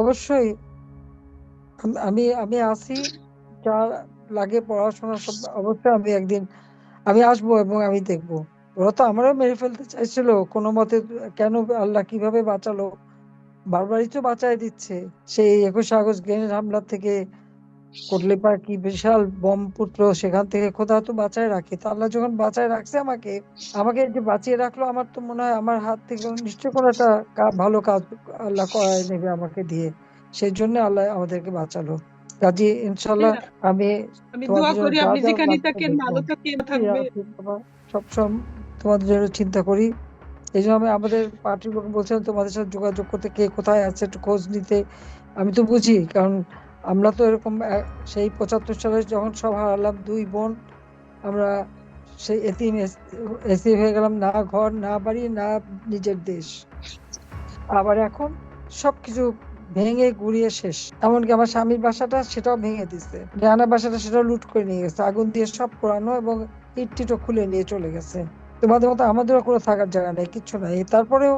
অবশ্যই, আমি আমি আসি যা লাগে পড়াশোনা সব, অবশ্যই আমি একদিন, আমি আসব এবং আমি দেখব। ওরা তো আমারও মেরে ফেলতে চাইছিল। কোনো মতে কেন আল্লাহ কীভাবে বাঁচালো? বারবারই তো বাঁচায় দিচ্ছে। সেই একুশে আগস্ট গ্রেনেড হামলা থেকে কোটলিপাড়ায় কি বিশাল বোম ফুটলো সেখান থেকে খোদা তো বাঁচায় রাখে। তো আল্লাহ যখন বাঁচায় রাখছে আমাকে, আমাকে যে বাঁচিয়ে রাখল আমার তো মনে হয় আমার হাত থেকে নিশ্চয়ই কোনো একটা ভালো কাজ আল্লাহ করায় নেবে আমাকে দিয়ে। সেজন্য আল্লাহ আমাদেরকে বাঁচালো। ইনশাআল্লাহ। আমি আমি তোমাদের জন্য করি জন্য চিন্তা করি। এজন্য আমি আমাদের পার্টির লোক বলছিলাম তোমাদের সাথে যোগাযোগ করতে কে কোথায় আছে একটু খোঁজ নিতে। আমি তো বুঝি কারণ আমরা তো এরকম সেই ৭৫ সালে যখন সব হারালাম দুই বোন আমরা সেই এতিম এস হয়ে গেলাম। না ঘর, না বাড়ি, না নিজের দেশ। আবার এখন সবকিছু ভেঙে গুঁড়িয়ে শেষ। এমনকি আমার স্বামীর বাসাটা সেটাও ভেঙে দিছে। রায়নার বাসাটা সেটাও লুট করে নিয়ে গেছে। আগুন দিয়ে সব পোড়ানো এবং ইট-টিটও খুলে নিয়ে চলে গেছে। তোমাদের মতো আমাদেরও কোনো থাকার জায়গা নেই, কিচ্ছু নাই। তারপরেও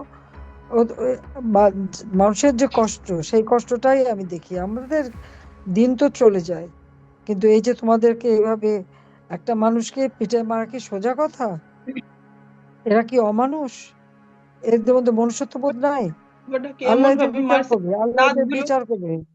মানুষের যে কষ্ট সেই কষ্টটাই আমি দেখি। আমাদের দিন তো চলে যায়। কিন্তু এই যে তোমাদেরকে এভাবে একটা মানুষকে পিঠে মারা কি সোজা কথা? এরা কি অমানুষ? এদের মধ্যে মনুষ্যত্ব বোধ নাই? আল্লাহ বিচার করবে। আল্লাহ বিচার করবে।